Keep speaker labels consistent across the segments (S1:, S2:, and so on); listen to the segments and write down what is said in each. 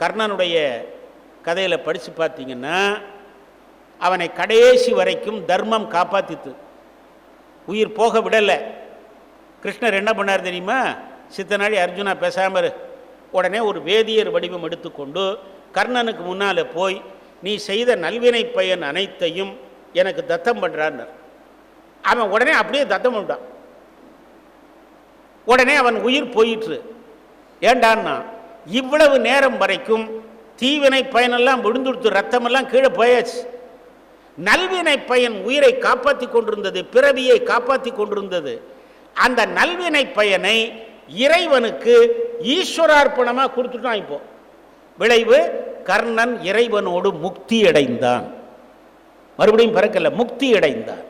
S1: கர்ணனுடைய கதையில் படித்து பார்த்தீங்கன்னா அவனை கடைசி வரைக்கும் தர்மம் காப்பாற்றித்து உயிர் போக விடலை. கிருஷ்ணர் என்ன பண்ணார் தெரியுமா? சித்தனாடி அர்ஜுனா பேசாமல் உடனே ஒரு வேதியர் வடிவம் எடுத்துக்கொண்டு கர்ணனுக்கு முன்னால் போய் நீ செய்த நல்வினை பயன் அனைத்தையும் எனக்கு தத்தம் பண்ணுறான்னு அவன் உடனே அப்படியே தத்தம் பண்ணிட்டான். உடனே அவன் உயிர் போயிற்று. ஏண்டான்னா இவ்வளவு நேரம் வரைக்கும் தீவினை பயனெல்லாம் விழுந்துடுத்து ரத்தமெல்லாம் கீழே போயாச்சு. நல்வினை பயன் உயிரை காப்பாற்றி கொண்டிருந்தது பிறவியை காப்பாற்றி கொண்டிருந்தது. அந்த நல்வினை பயனை இறைவனுக்கு ஈஸ்வரார்ப்பணமாக கொடுத்துட்டான் இப்போ. விளைவு கர்ணன் இறைவனோடு முக்தி அடைந்தான் மறுபடியும் பிறக்கல முக்தி அடைந்தான்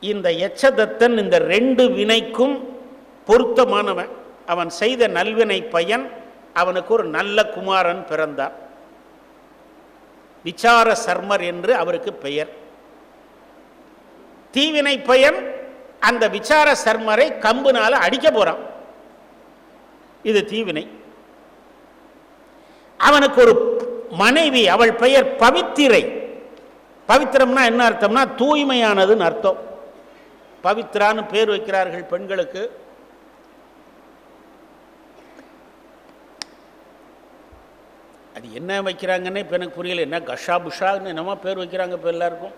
S1: இந்த எச்சதத்தன் இந்த ரெண்டு வினைக்கும் பொருத்தமானவன். அவன் செய்த நல்வினை பயன் அவனுக்கு ஒரு நல்ல குமாரன் பிறந்தான். விசார சர்மர் என்று அவருக்கு பெயர். தீவினை பயன் அந்த விசார சர்மரை கம்புனால அடிக்க போறான். இது தீவினை. அவனுக்கு ஒரு மனைவி அவள் பெயர் பவித்திரை. பவித்திரம்னா என்ன அர்த்தம்னா தூய்மையானதுன்னு அர்த்தம். பவித்ரான்னு பேர் வைக்கிறார்கள் பெண்களுக்கு. அது என்ன வைக்கிறாங்கன்னே இப்போ எனக்கு புரியல. என்ன கஷா புஷான்னு என்னமா பேர் வைக்கிறாங்க இப்போ எல்லாருக்கும்.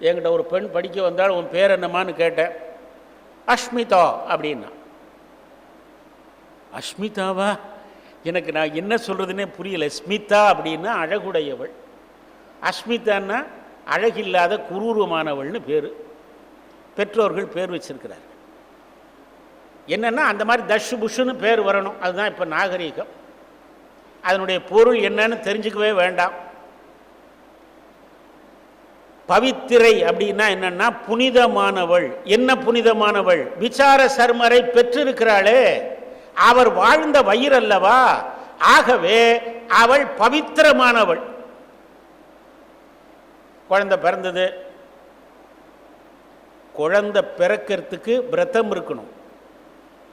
S1: என்கிட்ட ஒரு பெண் படிக்க வந்தால் உன் பேர் என்னமான்னு கேட்டேன். அஷ்மிதா அப்படின்னா. அஷ்மிதாவா? எனக்கு நான் என்ன சொல்கிறதுனே புரியல. ஸ்மிதா அப்படின்னா அழகுடையவள். அஸ்மிதான்னா அழகில்லாத குரூரமானவள்னு பேர். பெற்றோர்கள் பேர் வச்சிருக்கிறார் என்னென்னா அந்த மாதிரி தஷ் புஷ்ஷுன்னு பேர் வரணும். அதுதான் இப்போ நாகரீகம். அதனுடைய பொருள் என்னன்னு தெரிஞ்சுக்கவே வேண்டாம். பவித்திரை அப்படின்னா என்னன்னா புனிதமானவள். என்ன புனிதமானவள்? விசார சர்மரை பெற்றிருக்கிறாளே. அவர் வாழ்ந்த வயிறு அல்லவா? ஆகவே அவள் பவித்திரமானவள். குழந்தை பிறந்தது குழந்தை பிறக்கிறதுக்கு விரதம் இருக்கணும்.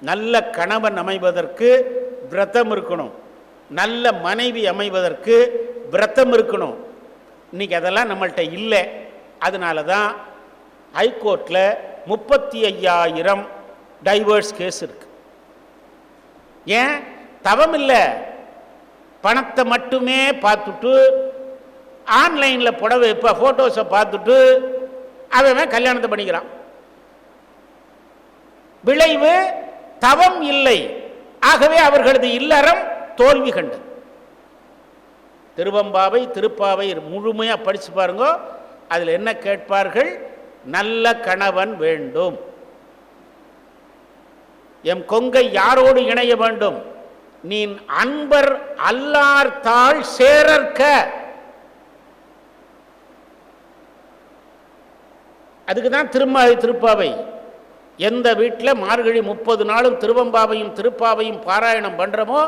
S1: நல்ல கணவன் அமைவதற்கு விரதம் இருக்கணும். நல்ல மனைவி அமைவதற்கு விரதம் இருக்கணும். இன்னைக்கு அதெல்லாம் நம்மள்கிட்ட இல்லை. அதனால தான் ஹைகோர்ட்டில் முப்பத்தி ஐயாயிரம் டைவர்ஸ் கேஸ் இருக்குது ஏன்? தவம் இல்லை. பணத்தை மட்டுமே பார்த்துட்டு ஆன்லைனில் புடவை இப்போ ஃபோட்டோஸை பார்த்துட்டு அவன் கல்யாணத்தை பண்ணிக்கிறான். விளைவு தவம் இல்லை. ஆகவே அவர்களது இல்லறம் தோல்வி கண்டது. திருவம்பாவை திருப்பாவை முழுமையாக படிச்சு பாருங்க. அதில் என்ன கேட்பார்கள்? நல்ல கணவன் வேண்டும். எம் கொங்கை யாரோடு இணைய வேண்டும்? நீ அன்பர் அல்லார்த்தாள் சேரற்க. அதுக்கு தான் திருமாவை திருப்பாவை. எந்த வீட்டில் மார்கழி முப்பது நாளும் திருவம்பாவையும் திருப்பாவையும் பாராயணம் பண்ணுறோமோ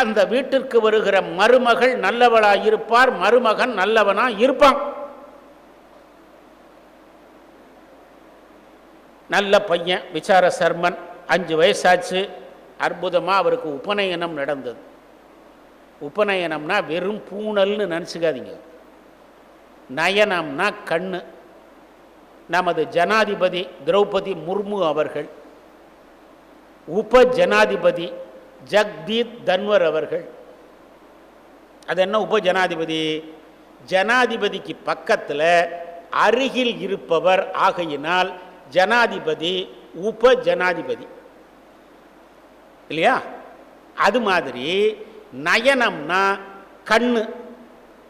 S1: அந்த வீட்டிற்கு வருகிற மருமகள் நல்லவளாக இருப்பார் மருமகன் நல்லவனாக இருப்பான். நல்ல பையன் விசார சர்மன் அஞ்சு வயசாச்சு. அற்புதமாக அவருக்கு உபநயனம் நடந்தது. உபநயனம்னா வெறும் பூணல்னு நினச்சிக்காதீங்க. நயனம்னா கண்ணு. நமது ஜனாதிபதி திரௌபதி முர்மு அவர்கள் உப ஜனாதிபதி ஜக்தீப் தன்வர் அவர்கள். அது என்ன உப ஜனாதிபதி ஜனாதிபதிக்கு பக்கத்தில் அருகில் இருப்பவர் ஆகையினால் ஜனாதிபதி உப ஜனாதிபதி இல்லையா? அது மாதிரி நயனம்னா கண்ணு.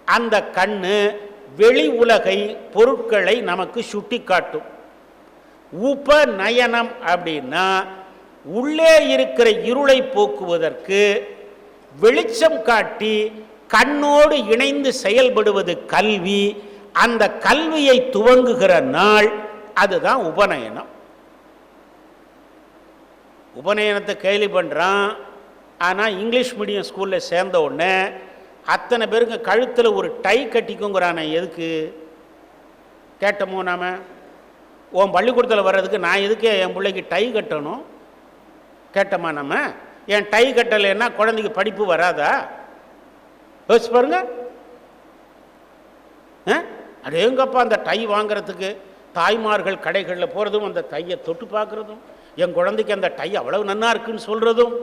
S1: அந்த கண்ணு வெளி உலகை பொருட்களை நமக்கு சுட்டி காட்டும் உபநயனம் அப்படின்னா உள்ளே இருக்கிற இருளை போக்குவதற்கு வெளிச்சம் காட்டி கண்ணோடு இணைந்து செயல்படுவது கல்வி. அந்த கல்வியை துவங்குகிற நாள் அதுதான் உபநயனம். உபநயனத்தை கேலி பண்ணுறான் ஆனால் இங்கிலீஷ் மீடியம் ஸ்கூலில் சேர்ந்த உடனே அத்தனை பேருங்க கழுத்தில் ஒரு டை கட்டிக்குங்கிறானே எதுக்கு? கேட்டோமோ நாம? உன் பள்ளிக்கூடத்தில் வர்றதுக்கு நான் எதுக்கு என் பிள்ளைக்கு டை கட்டணும்? கேட்டோமா நம்ம என் டை கட்டலைன்னா குழந்தைக்கு படிப்பு வராதா? யோசிச்சு பாருங்க. ஆ? அடேங்கப்பா அந்த டை வாங்குறதுக்கு? தாய்மார்கள் கடைகளில் போகிறதும் அந்த டையை தொட்டு பார்க்குறதும் என் குழந்தைக்கு அந்த டை அவ்வளவு நன்னா இருக்குன்னு சொல்கிறதும்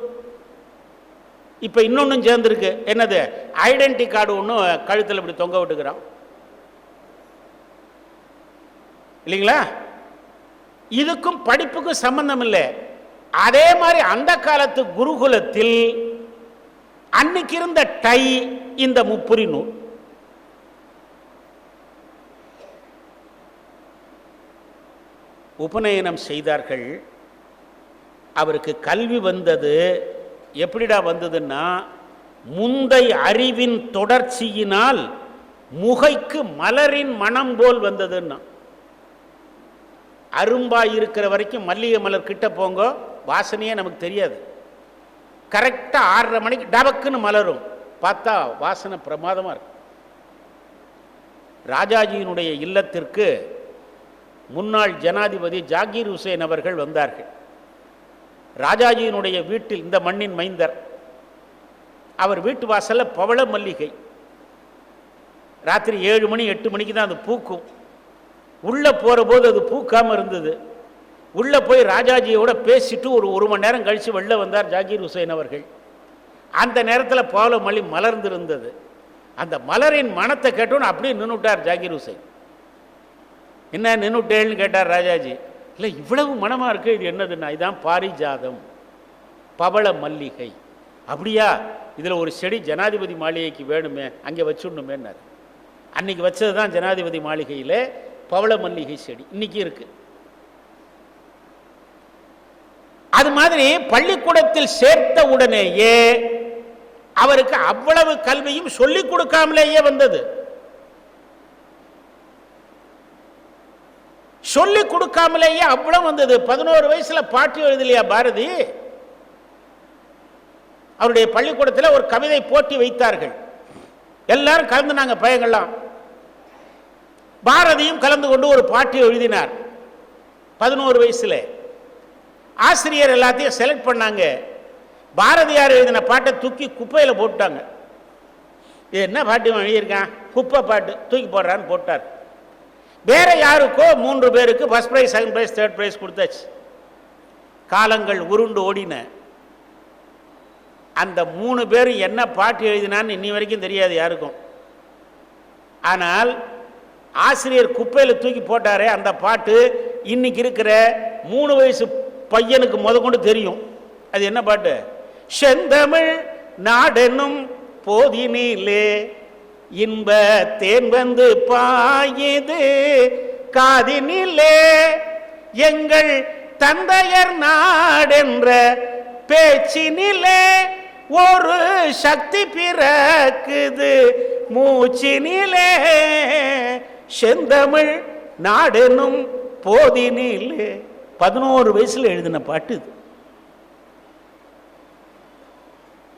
S1: இப்போ இன்னொன்றும் சேர்ந்துருக்கு. என்னது? ஐடென்டி கார்டு ஒன்றும் கழுத்தில் இப்படி தொங்க விட்டுக்கிறான். இல்லைங்களா? இதுக்கும் படிப்புக்கும் சம்பந்தம் இல்லை. அதே மாதிரி அந்த காலத்து குருகுலத்தில் அன்னைக்கு இருந்த டை இந்த முப்புரி நூல். உபநயனம் செய்தார்கள். அவருக்கு கல்வி வந்தது எப்படிடா வந்ததுன்னா முந்தை அறிவின் தொடர்ச்சியினால் முகைக்கு மலரின் மனம் போல் வந்ததுன்னா. அரும்பா இருக்கிற வரைக்கும் மல்லிகை மலர் கிட்ட போங்க வாசனையே நமக்கு தெரியாது. கரெக்டாக ஆறரை மணிக்கு டபக்குன்னு மலரும். பார்த்தா வாசனை பிரமாதமாக இருக்கும் ராஜாஜியினுடைய இல்லத்திற்கு முன்னாள் ஜனாதிபதி ஜாகீர் ஹுசேன் அவர்கள் வந்தார்கள். ராஜாஜியினுடைய வீட்டில் இந்த மண்ணின் மைந்தர். அவர் வீட்டு வாசலில் பவள மல்லிகை. ராத்திரி ஏழு மணி எட்டு மணிக்கு தான் அது பூக்கும். உள்ளே போகிற போது அது பூக்காமல் இருந்தது. உள்ளே போய் ராஜாஜியோட பேசிட்டு ஒரு ஒரு மணி நேரம் கழித்து வெளில வந்தார் ஜாகீர் ஹுசைன் அவர்கள். அந்த நேரத்தில் பவள மல்லி மலர்ந்திருந்தது. அந்த மலரின் மனத்தை கேட்டோன்னு அப்படியே நின்றுட்டார் ஜாகீர் ஹுசைன். என்ன நின்றுட்டேன்னு கேட்டார் ராஜாஜி. இல்லை இவ்வளவு மனமாக இருக்கு இது என்னதுன்னா இதுதான் பாரிஜாதம். பவள மல்லிகை. அப்படியா? இதில் ஒரு செடி ஜனாதிபதி மாளிகைக்கு வேணுமே அங்கே வச்சுடணுமேன்னாரு. அன்னைக்கு வச்சது தான் ஜனாதிபதி மாளிகையில் பவள மல்லிகை செடி. இன்னைக்கு இருக்கு. அது மாதிரி பள்ளிக்கூடத்தில் சேர்த்த உடனேயே அவருக்கு அவ்வளவு கல்வியும் சொல்லிக் கொடுக்காமலேயே வந்தது. சொல்லிக் கொடுக்காமலேயே அவ்வளவு வந்தது. பதினோரு வயசுல பாட்டு எழுதலையா பாரதி? அவருடைய பள்ளிக்கூடத்தில் ஒரு கவிதை போட்டி வைத்தார்கள். எல்லாரும் கலந்துனாங்க பயங்கள்லாம் பாரதியும் கலந்து கொண்டு ஒரு பாட்டு எழுதினார். பதினோரு வயசுல. ஆசிரியர் எல்லாத்தையும் செலக்ட் பண்ணாங்க. பாரதியார் எழுதின பாட்டை தூக்கி குப்பையில் போட்டாங்க இது என்ன பாட்டு எழுதியிருக்கான்? குப்பை பாட்டு தூக்கி போடுறான்னு போட்டார். வேற யாருக்கோ மூன்று பேருக்கு first prize second prize third prize கொடுத்தாச்சு. காலங்கள் உருண்டு ஓடின. அந்த மூணு பேரும் என்ன பாட்டு எழுதினான்னு இன்னி வரைக்கும் தெரியாது யாருக்கும். ஆனால் ஆசிரியர் குப்பையில் தூக்கி போட்டாரே அந்த பாட்டு இன்னைக்கு இருக்கிற மூணு வயசு பையனுக்கு முத கொண்டு தெரியும். அது என்ன பாட்டு? செந்தமிழ் நாடென்னும் போதினிலே இன்ப தேன் வந்து பாயுது. காதினிலே எங்கள் தந்தையர் நாடென்ற பேச்சினிலே ஒரு சக்தி பிறக்குது. மூச்சினிலே செந்தமிழ் நாடெனும் போதினிலே. பதினோரு வயசுல எழுதின பாட்டு இது.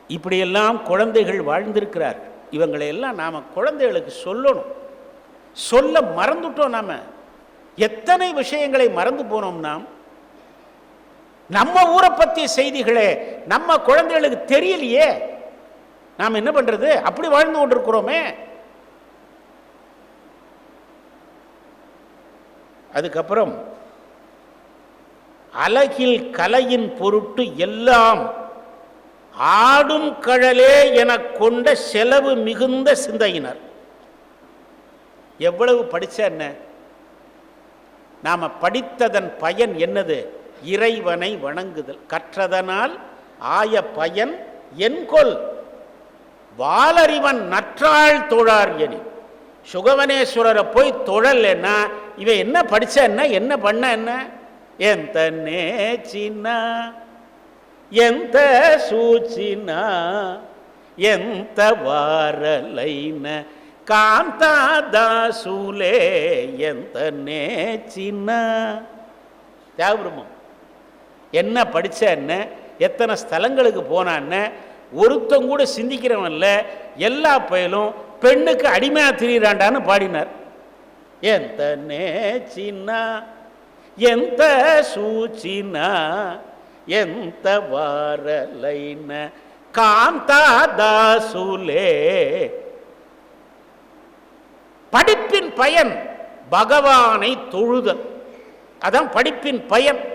S1: இப்படியெல்லாம் குழந்தைகள் வாழ்ந்திருக்கிறார்கள். இவங்களை எல்லாம் நாம் குழந்தைகளுக்கு சொல்லணும். சொல்ல மறந்துட்டோம் நாம. எத்தனை விஷயங்களை மறந்து போனோம் நாம்? நம்ம ஊரை பற்றிய செய்திகளே நம்ம குழந்தைகளுக்கு தெரியலையே. நாம் என்ன பண்றது? அப்படி வாழ்ந்து கொண்டிருக்கிறோமே. அதுக்கப்புறம் அழகில் கலையின் பொருட்டு எல்லாம் ஆடும் கழலே என கொண்ட செலவு மிகுந்த சிந்தையினர். எவ்வளவு படித்த என்ன? நாம் படித்ததன் பயன் என்னது? இறைவனை வணங்குதல். கற்றதனால் ஆய பயன் என்கொல் வாலறிவன் நற்றாள் தொழார் எனி. சுகவனேஸ்வரரை போய் தொழலைன்னா இவன் என்ன படித்த என்ன? என்ன பண்ண என்ன? என் தன்னே சின்ன ఎంత సూచినా ఎంత వారలైన కాంతాదాసులే ఎంత నేర్చిన தியாகபிரம்மம் என்ன படிச்ச என்ன எத்தனை ஸ்தலங்களுக்கு போனான்னு ஒருத்தன் கூட சிந்திக்கிறவன் இல்லை எல்லா பயலும் பெண்ணுக்கு அடிமையா திரியிறாண்டான்னு பாடினார் எந்த நேச்சின்னா ఎంత సూచినా ఎంత వారలైన காந்தாதாசுலே படிப்பின் பயன் பகவானை தொழுதல் அதான் படிப்பின் பயன்